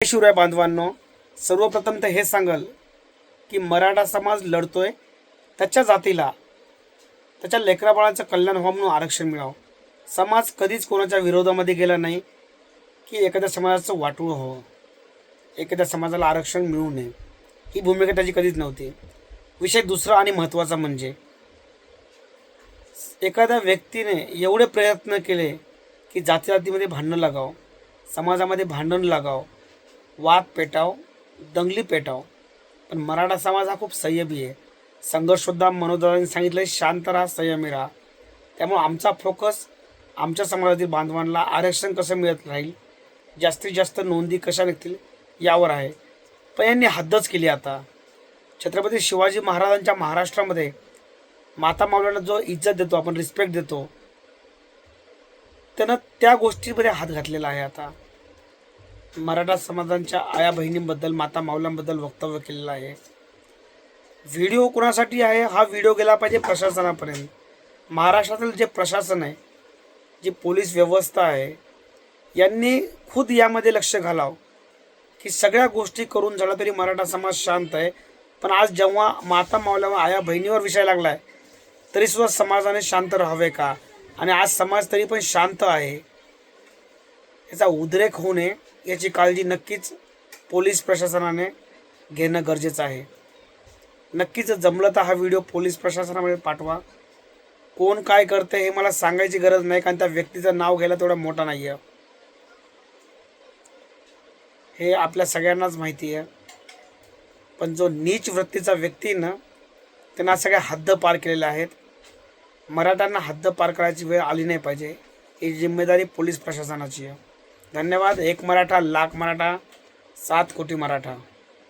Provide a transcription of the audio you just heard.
शिवराय बांधवांनो सर्वप्रथम तर हे सांगल की मराठा समाज लढतोय त्याच्या जातीला त्याच्या लेकराबाळाचं कल्याण व्हावं म्हणून आरक्षण मिळावं. समाज कधीच कोणाच्या विरोधामध्ये गेला नाही की एखाद्या समाजाचं वाटूळ हवं एखाद्या समाजाला आरक्षण मिळू नये. ही भूमिका त्याची कधीच नव्हती. विषय दुसरा आणि महत्त्वाचा म्हणजे एखाद्या व्यक्तीने एवढे प्रयत्न केले की जाती जातीमध्ये भांडणं लागावं समाजामध्ये भांडण लागावं वाद पेटाव दंगली पेटाव. पण मराठा समाज हा खूप संयमी आहे. संघर्षोद्धा मनोदरांनी सांगितलं शांत राहा संयमी राहा. त्यामुळे आमचा फोकस आमच्या समाजातील बांधवांना आरक्षण कसं मिळत राहील? जास्तीत जास्त नोंदी कशा निघतील? यावर आहे. पण यांनी हद्दच केली आता. छत्रपती शिवाजी महाराजांच्या महाराष्ट्रामध्ये माता मावळ्यांना जो इज्जत देतो आपण रिस्पेक्ट देतो त्यानं त्या गोष्टीमध्ये हात घातलेला आहे आता. मराठा समाजांच्या आया बहिणींबद्दल माता माऊलांबद्दल वक्तव्य केलेलं आहे. व्हिडिओ कुणासाठी आहे हा व्हिडिओ गेला पाहिजे प्रशासनापर्यंत. महाराष्ट्रातील जे प्रशासन आहे जी पोलीस व्यवस्था आहे यांनी खुद यामध्ये लक्ष घालावं की सगळ्या गोष्टी करून झाला तरी मराठा समाज शांत आहे. पण आज जेव्हा माता मावल्यावर आया बहिणीवर विषय लागला आहे तरीसुद्धा समाजाने शांत राहावे का? आणि आज समाज तरी पण शांत आहे. याचा उद्रेक होऊ नये. याची काळजी नक्कीच पोलीस प्रशासनाने घेणं गरजेचं आहे. नक्कीच जमलं तर हा व्हिडिओ पोलीस प्रशासनामध्ये पाठवा. कोण काय करते हे मला सांगायची गरज नाही कारण त्या व्यक्तीचं नाव घ्यायला तेवढा मोठा नाही आहे हे आपल्या सगळ्यांनाच माहिती आहे. पण जो नीच वृत्तीचा व्यक्ती ना त्यांना सगळ्या हद्द पार केलेल्या आहेत. मराठ्यांना हद्द पार करायची वेळ आली नाही पाहिजे. ही जिम्मेदारी पोलीस प्रशासनाची आहे. धन्यवाद. एक मराठा लाख मराठा सात कोटी मराठा.